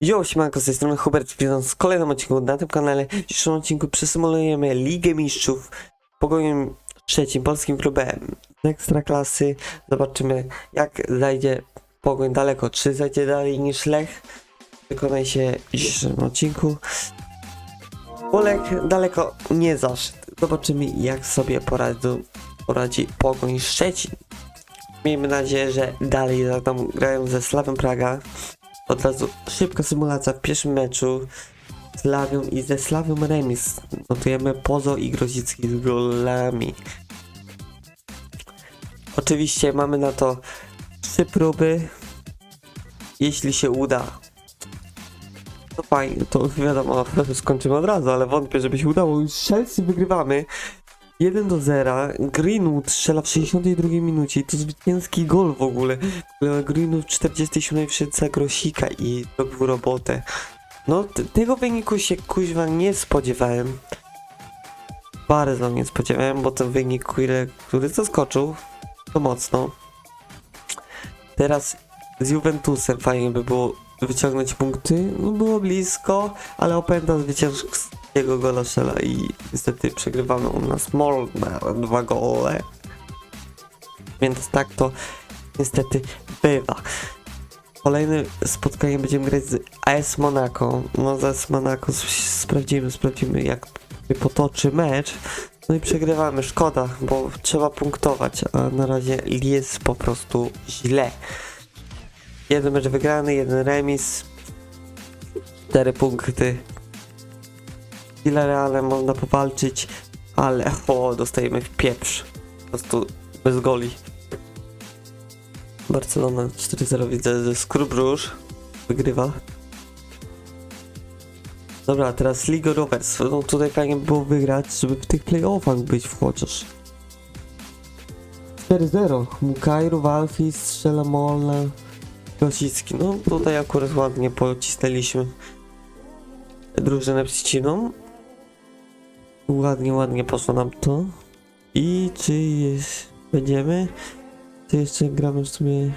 Jo, siemanko, z tej strony Hubert, witam w kolejnym odcinku na tym kanale. W dzisiejszym odcinku przesymulujemy Ligę Mistrzów Pogojem trzecim polskim klubem z Ekstraklasy. Zobaczymy jak zajdzie Pogoń daleko, czy zajdzie dalej niż Lech. Wykonaj się w dzisiejszym odcinku. Polek daleko nie zaszedł. Zobaczymy jak sobie poradzi, poradzi Pogoń Szczecin. Miejmy nadzieję, że dalej tam grają ze Slawem Praga. Od razu szybka symulacja w pierwszym meczu z Lawią i ze Slawią remis. Notujemy Pozo i Grozicki z golami. Oczywiście mamy na to trzy próby. Jeśli się uda, to fajnie, to wiadomo, skończymy od razu, ale wątpię, żeby się udało. Już Chelsea wygrywamy. 1 do 0. Greenwood strzela w 62 minucie i to zwycięski gol w ogóle. Greenwood w 47 wszedł Grosika i robił robotę. No, tego wyniku się kuźwa nie spodziewałem. Bardzo nie spodziewałem, bo ten wynik, który, który zaskoczył, to mocno. Teraz z Juventusem fajnie by było wyciągnąć punkty. No było blisko, ale opęta zwycięskiego gola strzela i niestety przegrywamy u nas Molnar dwa gole. Więc tak to niestety bywa. Kolejne spotkanie będziemy grać z AS Monaco. No z AS Monaco sprawdzimy, sprawdzimy jak potoczy mecz. No i przegrywamy, szkoda, bo trzeba punktować, a na razie jest po prostu źle. Jeden mecz wygrany, jeden remis. Cztery punkty. Villarrealem można powalczyć, ale o, dostajemy w pieprz. Po prostu bez goli. Barcelona 4-0 widzę, że Rouge wygrywa. Dobra, teraz Liga Rovers. No tutaj fajnie by było wygrać, żeby w tych playoffach być chociaż. 4-0. Mukajru, Walfi, strzela Molna, Grosicki. No tutaj akurat ładnie pocisnęliśmy drużynę przeciwną. Ładnie, ładnie poszło nam to. I czy jest... będziemy? To jeszcze gramy w sumie...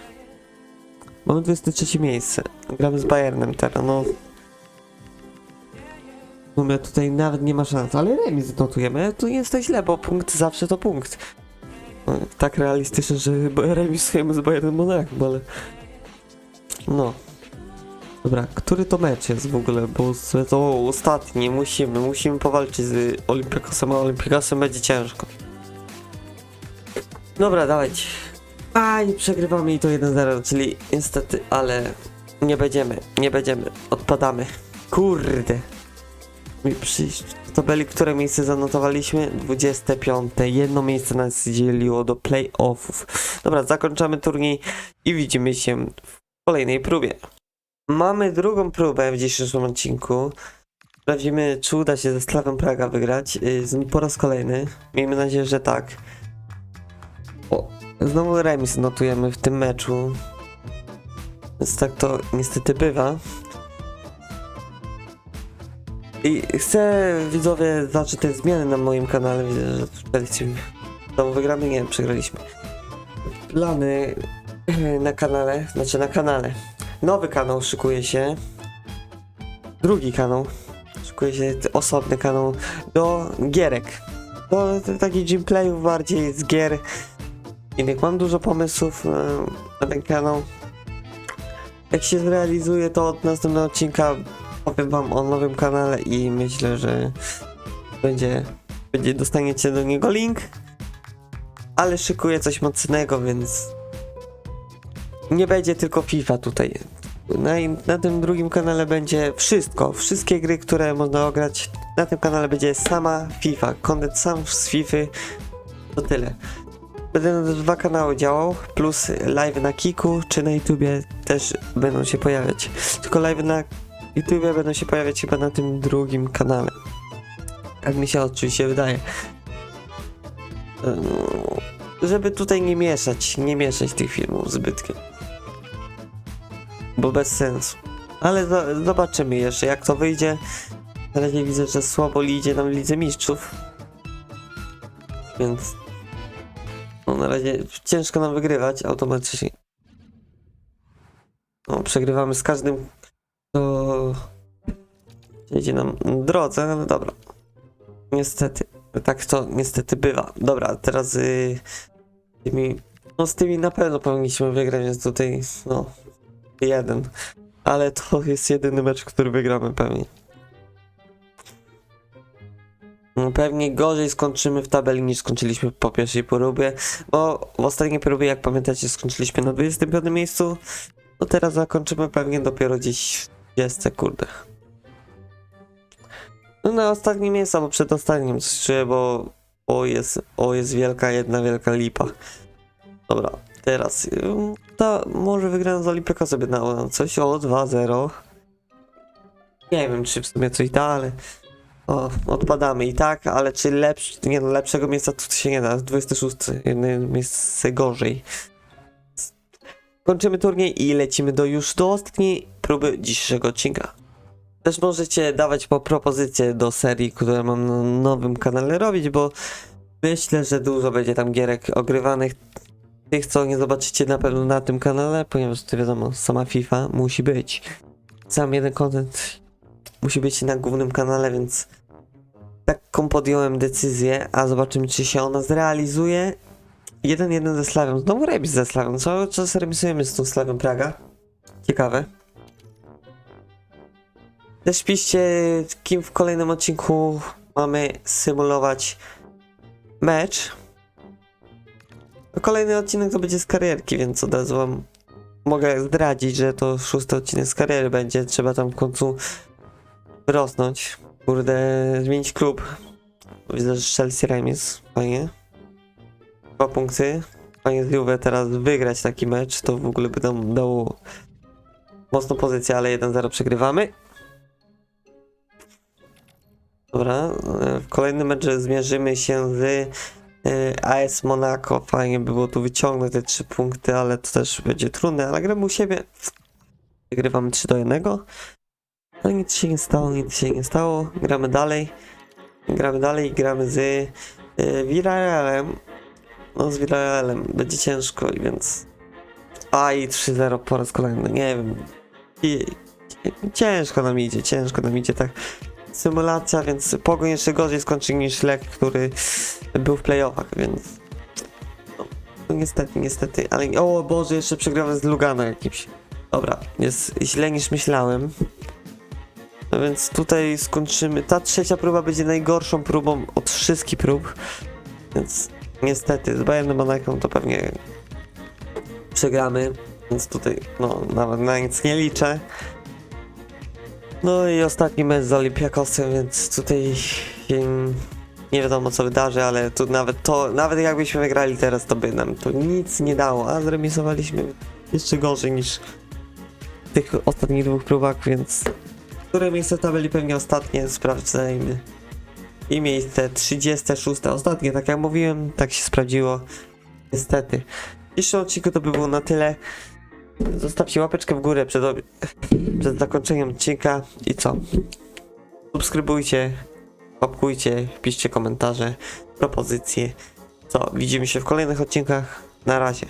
Mamy 23 miejsce. Gramy z Bayernem teraz, no... Sumie tutaj nawet nie ma szans, ale remis notujemy. To nie jest to źle, bo punkt zawsze to punkt. No, tak realistyczne, że remisujemy z Bayernem Monachium, ale... No. Dobra, który to mecz jest w ogóle? Bo to ostatni, musimy, musimy powalczyć z Olympiakosem, a Olympiakosem będzie ciężko. Dobra, dawajcie. Aj, przegrywamy i to 1-0, czyli niestety, ale nie będziemy, nie będziemy, odpadamy. Kurde. Mi przyjść w tabeli, które miejsce zanotowaliśmy? 25. Jedno miejsce nas dzieliło do playoffów. Dobra, zakończamy turniej i widzimy się w kolejnej próbie. Mamy drugą próbę w dzisiejszym odcinku. Sprawdzimy, czy uda się ze Slawem Praga wygrać yy, po raz kolejny. Miejmy nadzieję, że tak. O, znowu remis notujemy w tym meczu. Więc tak to niestety bywa. I chcę widzowie zacząć te zmiany na moim kanale. Widzę, że tutaj znowu wygramy, nie, przegraliśmy. Plany na kanale, znaczy na kanale. Nowy kanał szykuje się. Drugi kanał. Szykuje się osobny kanał do gierek. Do takich gameplayów bardziej z gier. Innych mam dużo pomysłów e, na ten kanał. Jak się zrealizuje to od następnego odcinka powiem wam o nowym kanale i myślę, że będzie, będzie dostaniecie do niego link. Ale szykuję coś mocnego, więc nie będzie tylko FIFA tutaj. Na, na tym drugim kanale będzie wszystko, wszystkie gry, które można ograć. Na tym kanale będzie sama FIFA, content sam z FIFA. To tyle. Będę na dwa kanały działał, plus live na Kiku czy na YouTubie też będą się pojawiać. Tylko live na YouTubie będą się pojawiać chyba na tym drugim kanale. Tak mi się oczywiście wydaje. Żeby tutaj nie mieszać, nie mieszać tych filmów zbytkiem. Bo bez sensu. Ale zo- zobaczymy jeszcze jak to wyjdzie. Na razie widzę, że słabo idzie nam Lidze Mistrzów. Więc... No na razie ciężko nam wygrywać automatycznie. No, przegrywamy z każdym, kto idzie nam drodze, ale dobra. Niestety, tak to niestety bywa. Dobra, teraz y, tymi, no z tymi na pewno powinniśmy wygrać, więc tutaj, no, jeden. Ale to jest jedyny mecz, który wygramy pewnie. No, Pewnie gorzej skończymy w tabeli niż skończyliśmy po pierwszej próbie, bo w ostatniej próbie, jak pamiętacie, skończyliśmy na 25 miejscu, no teraz zakończymy pewnie dopiero gdzieś w 30, kurde. No na ostatnim miejscu, albo przedostatnim, bo o jest, o jest wielka, jedna wielka lipa. Dobra, teraz, ta, może wygrałem z Olimpika sobie na coś o 2-0. Nie wiem, czy w sumie coś da, ale o, odpadamy i tak, ale czy lepszy, nie no, lepszego miejsca tu się nie da, 26, jedno miejsce gorzej. Kończymy turniej i lecimy do już do ostatniej próby dzisiejszego odcinka. Też możecie dawać po propozycje do serii, które mam na nowym kanale robić, bo myślę, że dużo będzie tam gierek ogrywanych. Tych, co nie zobaczycie na pewno na tym kanale, ponieważ to wiadomo, sama FIFA musi być. Sam jeden content musi być na głównym kanale, więc taką podjąłem decyzję, a zobaczymy, czy się ona zrealizuje. 1-1 ze Slawią. Znowu remis ze Slawią. Cały czas remisujemy z tą Slawią Praga. Ciekawe. Też piszcie, kim w kolejnym odcinku mamy symulować mecz. Kolejny odcinek to będzie z karierki, więc od razu wam mogę zdradzić, że to szósty odcinek z kariery będzie. Trzeba tam w końcu rosnąć. Kurde, zmienić klub. Widzę, że Chelsea remis. Fajnie. Dwa punkty. Fajnie z Juve teraz wygrać taki mecz, to w ogóle by nam dało mocną pozycję, ale 1-0 przegrywamy. Dobra, e, w kolejnym meczu zmierzymy się z AS Monaco. Fajnie by było tu wyciągnąć te 3 punkty, ale to też będzie trudne, ale gramy u siebie. Wygrywamy 3 do 1. No nic się nie stało, nic się nie stało. Gramy dalej. Gramy dalej gramy z y, Villarrealem. No z Villarrealem będzie ciężko, więc... A i 3-0 po raz kolejny, nie wiem. I, ciężko nam idzie, ciężko nam idzie tak. Symulacja, więc Pogoń jeszcze gorzej skończy niż Lek, który był w playoffach, więc... No, no niestety, niestety, ale... O Boże, jeszcze przegrałem z Lugano jakimś. Dobra, jest źle niż myślałem. No więc tutaj skończymy. Ta trzecia próba będzie najgorszą próbą od wszystkich prób. Więc niestety z Bayernem Monachium to pewnie przegramy. Więc tutaj no nawet na nic nie liczę. No i ostatni mecz z Olympiakosem, więc tutaj em, nie wiadomo co wydarzy, ale tu nawet to, nawet jakbyśmy wygrali teraz, to by nam to nic nie dało, a zremisowaliśmy jeszcze gorzej niż w tych ostatnich dwóch próbach, więc które miejsce tabeli pewnie ostatnie sprawdzajmy. I miejsce 36. Ostatnie, tak jak mówiłem, tak się sprawdziło. Niestety. W dzisiejszym odcinku to by było na tyle. Zostawcie łapeczkę w górę przed, przed zakończeniem odcinka i co? Subskrybujcie, łapkujcie, piszcie komentarze, propozycje. Co? Widzimy się w kolejnych odcinkach. Na razie.